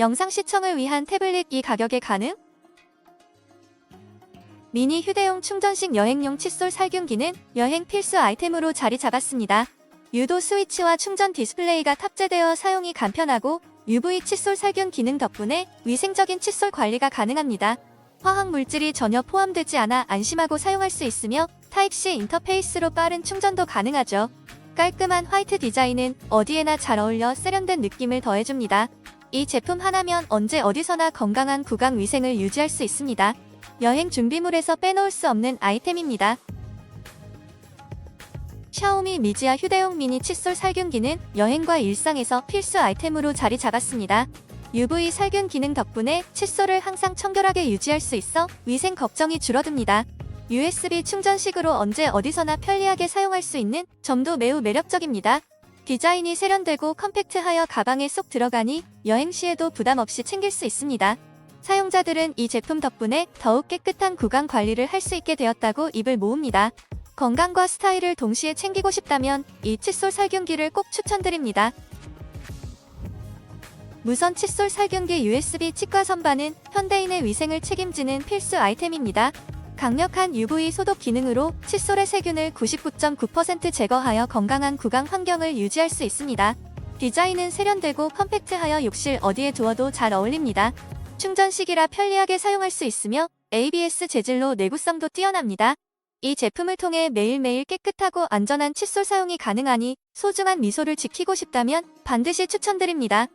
영상 시청을 위한 태블릿 이 가격에 가능? 미니 휴대용 충전식 여행용 칫솔 살균기는 여행 필수 아이템으로 자리 잡았습니다. 유도 스위치와 충전 디스플레이가 탑재되어 사용이 간편하고 UV 칫솔 살균 기능 덕분에 위생적인 칫솔 관리가 가능합니다. 화학 물질이 전혀 포함되지 않아 안심하고 사용할 수 있으며 타입C 인터페이스로 빠른 충전도 가능하죠. 깔끔한 화이트 디자인은 어디에나 잘 어울려 세련된 느낌을 더해줍니다. 이 제품 하나면 언제 어디서나 건강한 구강 위생을 유지할 수 있습니다. 여행 준비물에서 빼놓을 수 없는 아이템입니다. 샤오미 미지아 휴대용 미니 칫솔 살균기는 여행과 일상에서 필수 아이템으로 자리 잡았습니다. UV 살균 기능 덕분에 칫솔을 항상 청결하게 유지할 수 있어 위생 걱정이 줄어듭니다. USB 충전식으로 언제 어디서나 편리하게 사용할 수 있는 점도 매우 매력적입니다. 디자인이 세련되고 컴팩트하여 가방에 쏙 들어가니 여행 시에도 부담 없이 챙길 수 있습니다. 사용자들은 이 제품 덕분에 더욱 깨끗한 구강 관리를 할 수 있게 되었다고 입을 모읍니다. 건강과 스타일을 동시에 챙기고 싶다면 이 칫솔 살균기를 꼭 추천드립니다. 무선 칫솔 살균기 USB 치과 선반은 현대인의 위생을 책임지는 필수 아이템입니다. 강력한 UV 소독 기능으로 칫솔의 세균을 99.9% 제거하여 건강한 구강 환경을 유지할 수 있습니다. 디자인은 세련되고 컴팩트하여 욕실 어디에 두어도 잘 어울립니다. 충전식이라 편리하게 사용할 수 있으며 ABS 재질로 내구성도 뛰어납니다. 이 제품을 통해 매일매일 깨끗하고 안전한 칫솔 사용이 가능하니 소중한 미소를 지키고 싶다면 반드시 추천드립니다.